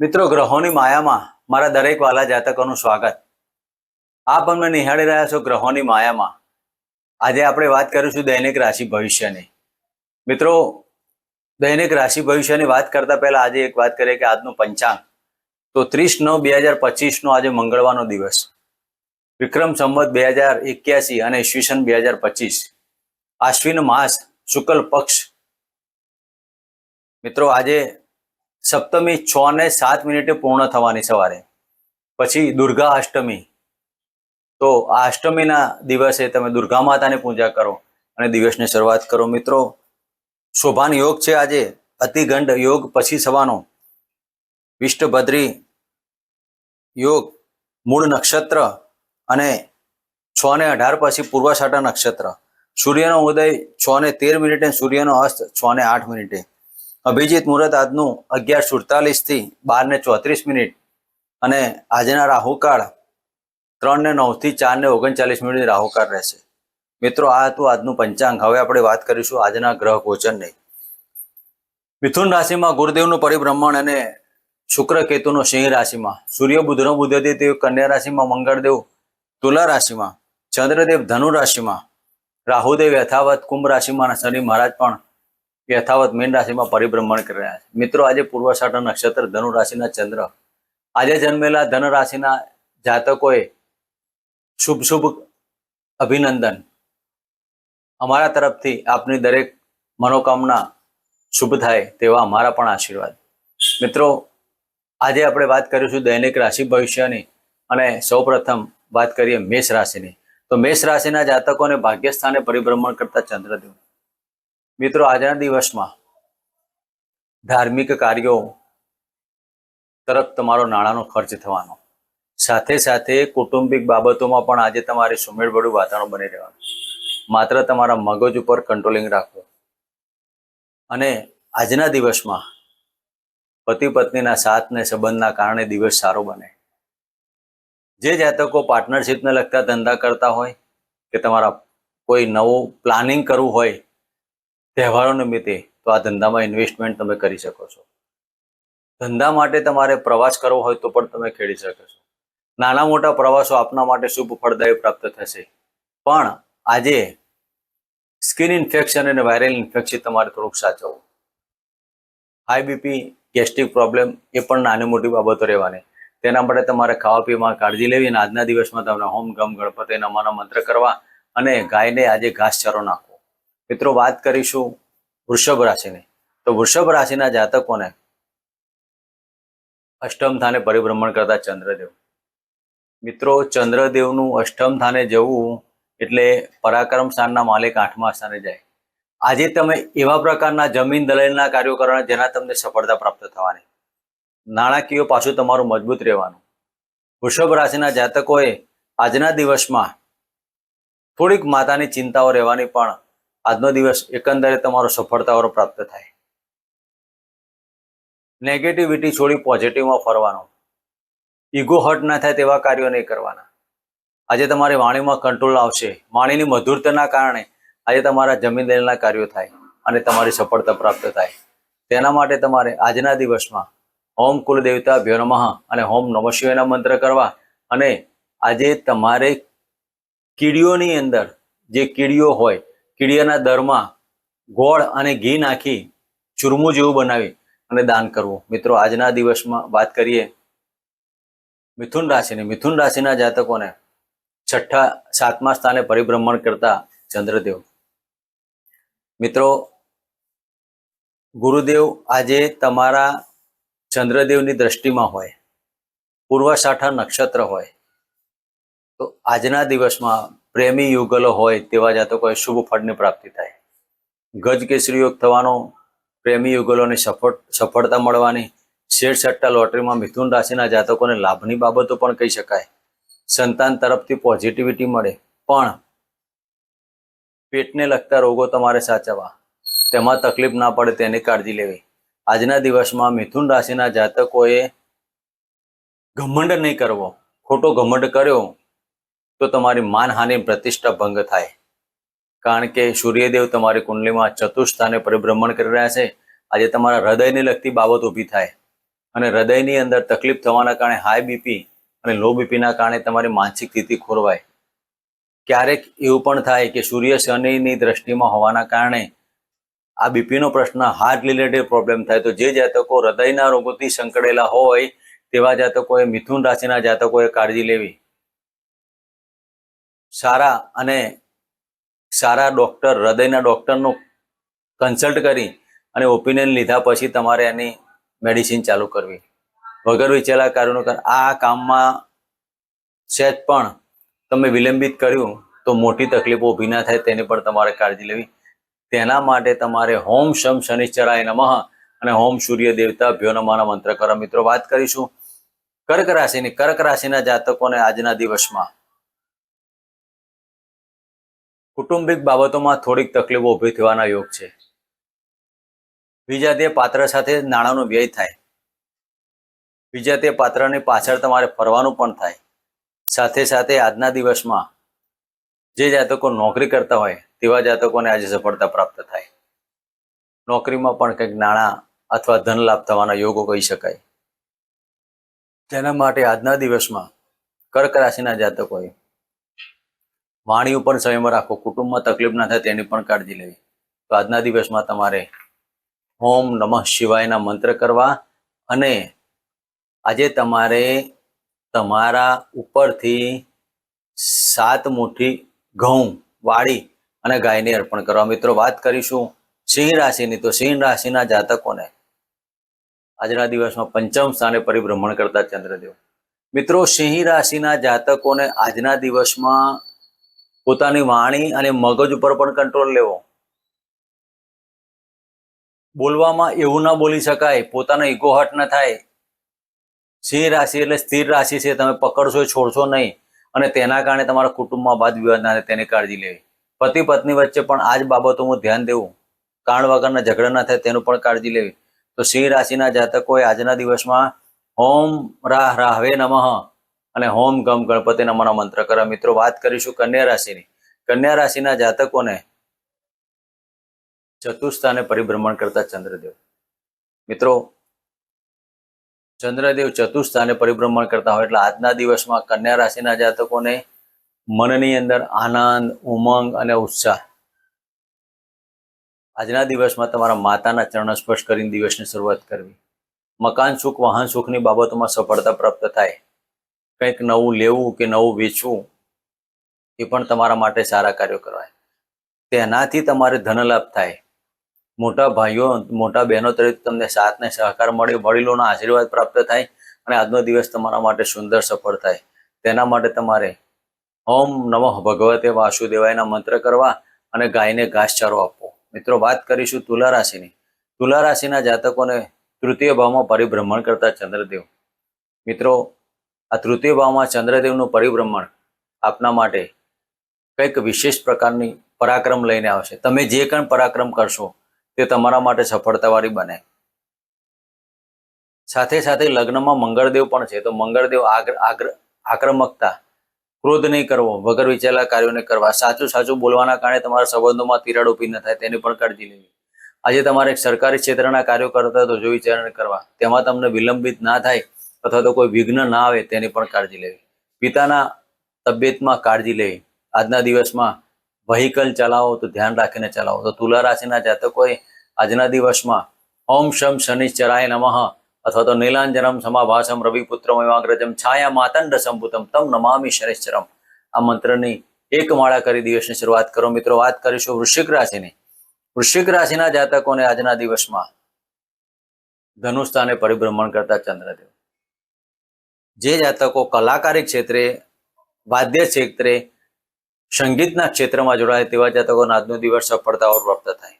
મિત્રો, ગ્રહોની માયામાં મારા દરેક વાલા જાતકોનું સ્વાગત. આપ અમને નિહાળી રહ્યા છો ગ્રહોની માયામાં. આજે આપણે વાત કરીશું દૈનિક રાશિ ભવિષ્યની. મિત્રો, દૈનિક રાશિ ભવિષ્યની વાત કરતા પહેલા આજે એક વાત કરીએ કે આજનું પંચાંગ. તો ત્રીસ નવ બે હજાર પચીસનો આજે મંગળવારનો દિવસ. વિક્રમ સંવત બે હજાર એક્યાસી અને ઈસવીસન બે હજાર પચીસ. આશ્વિન માસ શુક્લ પક્ષ. મિત્રો, આજે સપ્તમી છ ને સાત મિનિટે પૂર્ણ થવાની સવારે. પછી દુર્ગા અષ્ટમી. તો આ અષ્ટમીના દિવસે તમે દુર્ગા માતાની પૂજા કરો અને દિવસની શરૂઆત કરો. મિત્રો, શોભાન યોગ છે આજે. અતિગંડ યોગ પછી સવાનો. વિષ્ટભદ્રી યોગ, મૂળ નક્ષત્ર અને છ ને અઢાર પછી પૂર્વાષાઢા નક્ષત્ર. સૂર્યનો ઉદય છ ને તેર મિનિટે, સૂર્યનો અસ્ત છ ને આઠ મિનિટે. અભિજીત મુહૂર્ત આજનું અગિયાર સુડતાલીસથી બાર ને ચોત્રીસ મિનિટ અને આજના રાહુકાળ ત્રણ ને નવથી ચાર ને ઓગણચાલીસ મિનિટ રાહુકાળ રહેશે. મિત્રો, આ હતું આજનું પંચાંગ. હવે આપણે વાત કરીશું આજના ગ્રહ ગોચરની. મિથુન રાશિમાં ગુરુદેવનું પરિભ્રમણ અને શુક્ર કેતુનો સિંહ રાશિમાં. સૂર્ય બુધનો બુધદેવ કન્યા રાશિમાં મંગળદેવ, તુલા રાશિમાં, ચંદ્રદેવ ધનુ રાશિમાં, રાહુદેવ યથાવત, કુંભ રાશિમાં શનિ મહારાજ પણ યથાવત મીન રાશિમાં પરિભ્રમણ કરી રહ્યા છે. મિત્રો, આજે પૂર્વષાઢ નક્ષત્ર ધનુ ચંદ્ર. આજે જન્મેલા ધન જાતકોએ શુભ શુભ અભિનંદન. અમારા તરફથી આપની દરેક મનોકામના શુભ થાય તેવા અમારા પણ આશીર્વાદ. મિત્રો, આજે આપણે વાત કરીશું દૈનિક રાશિ ભવિષ્યની અને સૌપ્રથમ વાત કરીએ મેષ રાશિની. તો મેષ રાશિના જાતકોને ભાગ્યસ્થાને પરિભ્રમણ કરતા ચંદ્રદેવ. મિત્રો, આજના દિવસમાં ધાર્મિક કાર્યો તરફ તમારો નાણાંનો ખર્ચ થવાનો. સાથે સાથે કુટુંબિક બાબતોમાં પણ આજે તમારે સુમેળભર્યું વાતાવરણ બની રહેવાનું. માત્ર તમારા મગજ ઉપર કંટ્રોલિંગ રાખવું અને આજના દિવસમાં પતિ પત્નીના સાથ ને સંબંધના કારણે દિવસ સારો બને. જે જાતકો પાર્ટનરશિપને લગતા ધંધા કરતા હોય કે તમારા કોઈ નવું પ્લાનિંગ કરવું હોય તહેવારો નિમિત્તે તો આ ધંધામાં ઇન્વેસ્ટમેન્ટ તમે કરી શકો છો. ધંધા માટે તમારે પ્રવાસ કરવો હોય તો પણ તમે ખેડી શકો છો. નાના મોટા પ્રવાસો આપના માટે શુભ ફળદાયી પ્રાપ્ત થશે. પણ આજે સ્કિન ઇન્ફેક્શન અને વાયરલ ઇન્ફેક્શન તમારે થોડુંક સાચવવું. હાઈ બીપી ગેસ્ટ્રિક પ્રોબ્લેમ એ પણ નાની મોટી બાબતો રહેવાની. તેના માટે તમારે ખાવા પીવામાં કાળજી લેવી અને આજના દિવસમાં તમને હોમ ગમ ગણપતિ નમાના મંત્ર કરવા અને ગાયને આજે ઘાસચારો નાખવો મિત્રો, વાત કરીશું વૃષભ રાશિની. તો વૃષભ રાશિના જાતકોને અષ્ટમ થાને પરિભ્રમણ કરતા ચંદ્રદેવ. મિત્રો, ચંદ્રદેવનું અષ્ટમ થાને જવું એટલે પરાક્રમ સ્થાનના માલિક આઠમા સ્થાને જાય. આજે તમે એવા પ્રકારના જમીન દલાલના કાર્યો કરવાના જેના તમને સફળતા પ્રાપ્ત થવાની. નાણાકીય પાછું તમારું મજબૂત રહેવાનું. વૃષભ રાશિના જાતકોએ આજના દિવસમાં થોડીક માતાની ચિંતાઓ રહેવાની પણ આજનો દિવસ એકંદરે તમારો સફળતાઓ પ્રાપ્ત થાય. નેગેટિવિટી છોડી પોઝિટિવમાં ફરવાનો. ઈગો હર્ટ ના થાય તેવા કાર્યો નહીં કરવાના. આજે તમારી વાણીમાં કંટ્રોલ આવશે. વાણીની મધુરતાના કારણે આજે તમારા જમીન દલીલના કાર્યો થાય અને તમારી સફળતા પ્રાપ્ત થાય. તેના માટે તમારે આજના દિવસમાં ઓમ કુલ દેવતા ભ્યો નમઃ અને હોમ નમઃ શિવાયના મંત્ર કરવા અને આજે તમારે કીડીઓની અંદર જે કીડીઓ હોય કીડીયાના દરમાં ગોળ અને ઘી નાખી ચૂરમું જેવું બનાવી અને દાન કરવું. મિત્રો, આજના દિવસમાં વાત કરીએ મિથુન રાશિની. મિથુન રાશિના જાતકોને છઠ્ઠા, સાતમા સ્થાને પરિભ્રમણ કરતા ચંદ્રદેવ. મિત્રો, ગુરુદેવ આજે તમારા ચંદ્રદેવની દ્રષ્ટિમાં હોય પૂર્વ પૂર્વસાઠા નક્ષત્ર હોય. તો આજના દિવસમાં પ્રેમી યુગલો હોય તેવા જાતકોએ શુભ ફળની પ્રાપ્તિ થાય. ગજ કેસરી યોગ થવાનો પ્રેમી યુગલોને સફળ, સફળતા મળવાની શેર સટ્ટા લોટરીમાં મિથુન રાશિના જાતકોને લાભની બાબતો પણ કહી શકાય. સંતાન તરફથી પોઝિટિવિટી મળે. પણ પેટને લગતા રોગો તમારે સાચવવા. તેમાં તકલીફ ના પડે તેની કાળજી લેવી. આજના દિવસમાં મિથુન રાશિના જાતકોએ ઘમંડ નહીં કરવો. ખોટો ઘમંડ કર્યો તો તમારી માનહાનિ પ્રતિષ્ઠા ભંગ થાય. કારણ કે સૂર્યદેવ તમારી કુંડલીમાં ચતુર્થ પરિભ્રમણ કરી રહ્યા છે. આજે તમારા હૃદયને લગતી બાબત ઊભી થાય. અને હૃદયની અંદર તકલીફ થવાના કારણે હાઈ બીપી અને લો બીપીના કારણે તમારી માનસિક સ્થિતિ ખોરવાય. ક્યારેક એવું પણ થાય કે સૂર્ય શનિની દ્રષ્ટિમાં હોવાના કારણે આ બીપીનો પ્રશ્ન હાર્ટ રિલેટેડ પ્રોબ્લેમ થાય. તો જે જાતકો હૃદયના રોગોથી સંકળેલા હોય, તેવા જાતકોએ મિથુન રાશિના જાતકોએ કાળજી લેવી. સારા અને સારા ડોક્ટર હૃદયના ડોક્ટરનું કન્સલ્ટ કરી અને ઓપિનિયન લીધા પછી તમારે એની મેડિસિન ચાલુ કરવી. વગર વિચારેલા કાર્યોનું આ કામમાં સહેજ પણ તમે વિલંબિત કર્યું તો મોટી તકલીફો ઊભી ના થાય તેની પણ તમારે કાળજી લેવી. તેના માટે તમારે હોમ શમ શનિશ્ચરાય નમઃ અને હોમ સૂર્ય દેવતા ભ્યો નમઃના મંત્ર કરો. મિત્રો, વાત કરીશું કર્ક રાશિની. કર્ક રાશિના જાતકોને આજના દિવસમાં કુટુંબિક બાબતોમાં થોડીક તકલીફો ઊભી થવાના યોગ છે. બીજા તે પાત્ર સાથે નાણાંનો વ્યય થાય. બીજા તે પાત્રની પાછળ તમારે ફરવાનું પણ થાય. સાથે સાથે આજના દિવસમાં જે જાતકો નોકરી કરતા હોય, તેવા જાતકોને આજે સફળતા પ્રાપ્ત થાય. નોકરીમાં પણ કંઈક નાણાં અથવા ધન લાભ થવાના યોગો કહી શકાય. તેના માટે આજના દિવસમાં કર્ક રાશિના જાતકોએ વાણી ઉપર સંયમ રાખો, કુટુંબમાં તકલીફ ના થાય તેની પણ કાળજી લેવી. તો આજના દિવસમાં તમારે હોમ નમઃ શિવાયના મંત્ર કરવા અને આજે તમારે તમારા ઉપરથી સાત મુઠ્ઠી ઘઉં વાળી અને ગાયને અર્પણ કરવા. મિત્રો, વાત કરીશું સિંહ રાશિની. તો સિંહ રાશિના જાતકોને આજના દિવસમાં પંચમ સ્થાને પરિભ્રમણ કરતા ચંદ્રદેવ. મિત્રો, સિંહ રાશિના જાતકોને આજના દિવસમાં પોતાની વાણી અને મગજ ઉપર પણ કંટ્રોલ લેવો. બોલવામાં એવું ના બોલી શકાય, પોતાનો ઈગો ના થાય. સિંહ રાશિ એટલે સ્થિર રાશિ છે, તમે પકડશો છોડશો નહીં. અને તેના કારણે તમારા કુટુંબમાં વાદ વિવાદ ના થાય, તેની કાળજી લેવી. પતિ પત્ની વચ્ચે પણ આ જ બાબતોનું ધ્યાન દેવું. કારણ વગરના ઝઘડા ના થાય, તેનું પણ કાળજી લેવી. તો સિંહ રાશિના જાતકોએ આજના દિવસમાં હોમ રાહ રાહવે નમઃ. અને હોમ ગમ ગણપતિ નમઃના મંત્ર કરવા મિત્રો, વાત કરીશું કન્યા રાશિની. કન્યા રાશિના જાતકોને ચતુસ્થાને પરિભ્રમણ કરતા ચંદ્રદેવ. મિત્રો, ચંદ્રદેવ ચતુસ્થાને પરિભ્રમણ કરતા હોય એટલે આજના દિવસમાં કન્યા રાશિના જાતકોને મનની અંદર આનંદ, ઉમંગ અને ઉત્સાહ. આજના દિવસમાં તમારા માતાના ચરણ સ્પર્શ કરીને દિવસની શરૂઆત કરવી. મકાન સુખ, વાહન સુખની બાબતોમાં સફળતા પ્રાપ્ત થાય. કંઈક નવું લેવું કે નવું વેચવું, એ પણ તમારા માટે સારા કાર્યો કરવાય. તેનાથી તમારે ધનલાભ થાય. મોટા ભાઈઓ, મોટા બહેનો તરીકે તમને સાથ ને સહકાર મળે, વડીલોનો આશીર્વાદ પ્રાપ્ત થાય અને આજનો દિવસ તમારા માટે સુંદર સફળ થાય. તેના માટે તમારે ઓમ નમઃ ભગવતે વાસુદેવાયના મંત્ર કરવા અને ગાયને ઘાસચારો આપવો. મિત્રો, વાત કરીશું તુલા રાશિની. તુલા રાશિના જાતકોને તૃતીય ભાવમાં પરિભ્રમણ કરતા ચંદ્રદેવ. મિત્રો આ તૃતીય ભાવમાં ચંદ્રદેવનું પરિભ્રમણ આપના માટે કંઈક વિશેષ પ્રકારની પરાક્રમ લઈને આવશે. તમે જે કંઈ પરાક્રમ કરશો, તે તમારા માટે સફળતાવાળી બને. સાથે સાથે લગ્નમાં મંગળદેવ પણ છે, તો મંગળદેવ આગ્ર આક્રમકતા, ક્રોધ નહીં કરવો, વગર વિચારેલા કાર્યો નહીં કરવા. સાચું સાચું બોલવાના કારણે તમારા સંબંધોમાં તિરાડ ઊભી ન થાય, તેની પણ કાળજી લેવી. આજે તમારે સરકારી ક્ષેત્રના કાર્યો કરતા તો જો વિચારણા કરવા, તેમાં તમને વિલંબિત ના થાય અથવા તો કોઈ વિઘ્ન ના આવે તેની પણ કાળજી લેવી. પિતાના તબિયતમાં કાળજી લેવી. આજના દિવસમાં વહીકલ ચલાવો તો ધ્યાન રાખીને ચલાવો. તો તુલા રાશિના જાતકોએ આજના દિવસમાં ઓમ શમ શનિશ્ચરાય નમઃ અથવા તો નીલાંજનમ સમાભાસમ રવિપુત્રમ એવાગ્રજમ છાયા માતંડ સંભૂતમ તમ નમામી શનિશ્ચરમ આ મંત્રની એક માળા કરી દિવસની શરૂઆત કરો. મિત્રો, વાત કરીશું વૃશ્ચિક રાશિની. વૃશ્ચિક રાશિના જાતકોને આજના દિવસમાં ધનુસ્થાને પરિભ્રમણ કરતા ચંદ્રદેવ. જે જાતકો કલાકારી ક્ષેત્રે, વાદ્ય ક્ષેત્રે, સંગીતના ક્ષેત્રમાં જોડાય તેવા જાતકોનો આજનો દિવસ સફળતાઓ પ્રાપ્ત થાય.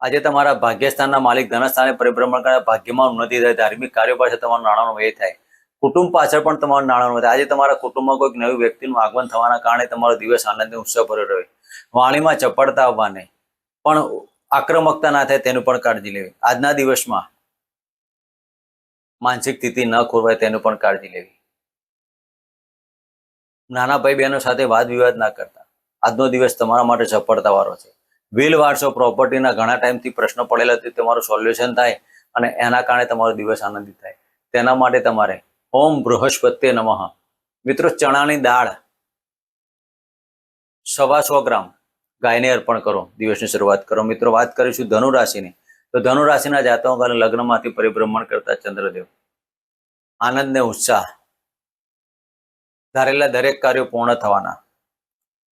આજે તમારા ભાગ્યસ્થાનના માલિક ધનસ્થાને પરિભ્રમણ કરે, ભાગ્યમાં ઉન્નતિ થાય, ધાર્મિક કાર્યો પાછળ તમારું નાણાંનો વ્યય થાય. કુટુંબ પાછળ પણ તમારું નાણાંનો થાય. આજે તમારા કુટુંબમાં કોઈક નવી વ્યક્તિનું આગમન થવાના કારણે તમારો દિવસ આનંદ ઉત્સવ ભર્યો રહે. વાણીમાં ચપળતા આવવાને પણ આક્રમકતા ના થાય તેનું પણ કાળજી લેવી. આજના દિવસમાં માનસિક સ્થિતિ ન ખોરવાય તેનું પણ કાળજી લેવી. નાના ભાઈ બહેનો સાથે વાદ વિવાદ ના કરતા. આજનો દિવસ તમારા માટે સફળતા વાળો છે. વિલ વારસો પ્રોપર્ટીના ઘણા ટાઈમથી પ્રશ્નો પડેલા હતી તમારું સોલ્યુશન થાય અને એના કારણે તમારો દિવસ આનંદિત થાય. તેના માટે તમારે ઓમ બૃહસ્પત્ય નમઃ. મિત્રો, ચણાની દાળ સવા સો ગ્રામ. ગાયને અર્પણ કરો. દિવસની શરૂઆત કરો. મિત્રો, વાત કરીશું ધનુ રાશિની તો ધનુ રાશિના જાતકો અને લગ્નમાંથી પરિભ્રમણ કરતા ચંદ્રદેવ. આનંદ ને ઉત્સાહ. ધારેલા દરેક કાર્યો પૂર્ણ થવાના.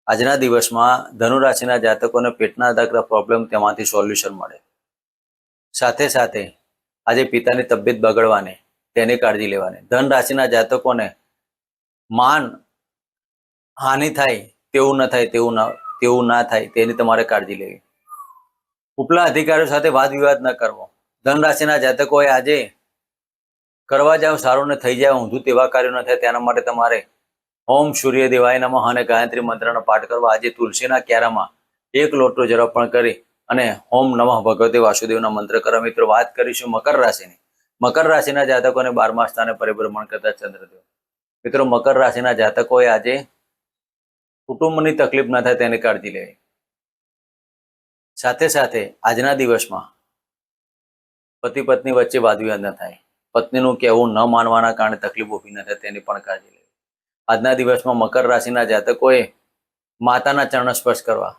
આજના દિવસમાં ધનુ રાશિના જાતકોને પેટના દાખલા પ્રોબ્લેમ તેમાંથી સોલ્યુશન મળે. સાથે સાથે આજે પિતાની તબિયત બગડવાની, તેની કાળજી લેવાની. ધન રાશિના જાતકોને માન હાનિ થાય તેવું ન થાય તેવું ના તેવું ના થાય તેની તમારે કાળજી લેવી. ઉપલા અધિકારીઓ સાથે વાદ વિવાદ ન કરવો. ધનરાશિના જાતકોએ આજે કરવા જાવ સારું ને થઈ જાય ઊંધું તેવા કાર્યો ન થાય તેના માટે તમારે ઓમ સૂર્ય દેવાય નમઃ અને ગાયત્રી મંત્રનો પાઠ કરવો. આજે તુલસીના ક્યારામાં એક લોટો જરપણ કરી અને ઓમ નમઃ ભગવતે વાસુદેવના મંત્ર કરવા મિત્રો, વાત કરીશું મકર રાશિની. મકર રાશિના જાતકોને બારમા સ્થાને પરિભ્રમણ કરતા ચંદ્રદેવ. મિત્રો, મકર રાશિના જાતકોએ આજે કુટુંબની તકલીફ ન થાય તેની કાળજી લેવી. સાથે સાથે આજના દિવસમાં પતિ પત્ની વચ્ચે વાદ વિવાદ ન થાય. પત્નીનું કહેવું ન માનવાના કારણે તકલીફ ઊભી ન થાય તેની પણ કાળજી લેવી. આજના દિવસમાં મકર રાશિના જાતકોએ માતાના ચરણ સ્પર્શ કરવા.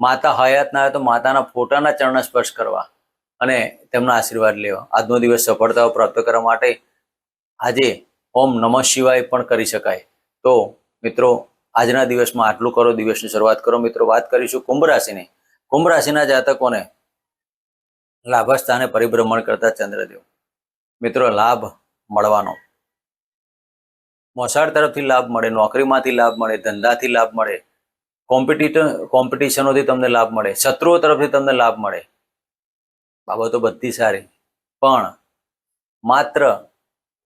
માતા હયાત ના હોય તો માતાના ફોટાના ચરણ સ્પર્શ કરવા અને તેમના આશીર્વાદ લેવા. આજનો દિવસ સફળતાઓ પ્રાપ્ત કરવા માટે આજે ઓમ નમઃ શિવાય પણ કરી શકાય. તો મિત્રો, આજના દિવસમાં આટલું કરો. દિવસની શરૂઆત કરો. મિત્રો, વાત કરીશું કુંભ રાશિની. કુંભ રાશિના જાતકોને લાભસ્થાને પરિભ્રમણ કરતા ચંદ્રદેવ. મિત્રો, લાભ મળવાનો. મોસાળ તરફથી લાભ મળે, નોકરીમાંથી લાભ મળે, ધંધાથી લાભ મળે કોમ્પિટિટર કોમ્પિટિશનોથી તમને લાભ મળે, શત્રુઓ તરફથી તમને લાભ મળે. બાબતો બધી સારી. પણ માત્ર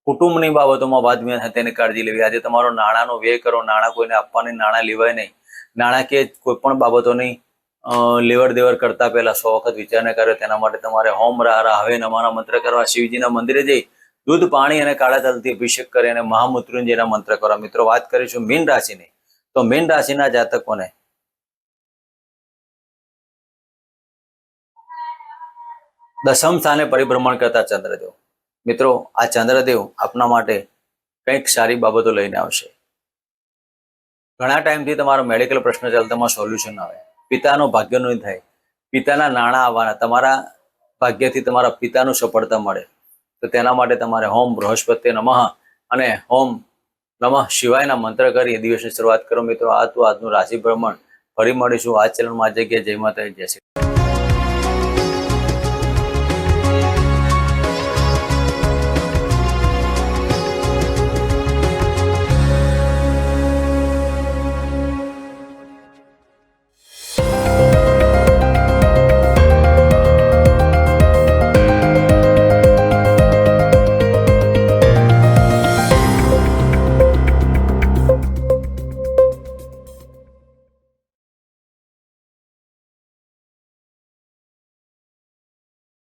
કુટુંબની બાબતોમાં વાદ વિવાદ તેની કાળજી લેવી. આજે તમારો નાણાંનો વ્યય કરો, નાણાં કોઈને આપવાની, નાણાં લેવાય નહીં. નાણાકીય કોઈ પણ બાબતોની લેવડ દેવડ કરતા પહેલા સો વખત વિચારને કર્યો. તેના માટે તમારે હોમ રા રાહવે નમાના મંત્ર કરવા શિવજીના મંદિરે જઈ દૂધ, પાણી અને કાળા તલથી અભિષેક કરી અને મહામૃત્યુંજયના મંત્ર કરવા મિત્રો, વાત કરીશું મીન રાશિની. તો મીન રાશિના જાતકોને દસમ સ્થાને પરિભ્રમણ કરતા ચંદ્રદેવ. મિત્રો, આ ચંદ્રદેવ આપના માટે કંઈક સારી બાબતો લઈને આવશે. ઘણા ટાઈમથી તમારો મેડિકલ પ્રશ્ન ચાલતામાં સોલ્યુશન આવે. પિતાનો નહીં થાય. પિતાના નાણાં આવવાના. તમારા ભાગ્યથી તમારા પિતાનું સફળતા મળે. તો તેના માટે તમારે હોમ બૃહસ્પતિ નમઃ અને હોમ નમઃ શિવાયના મંત્ર કરી દિવસની શરૂઆત કરો મિત્રો. આ તો આજનું રાશિ ભ્રમણ. ફરી મળીશું. આ ચેનલમાં જગ્યાએ જય માતા જય શ્રી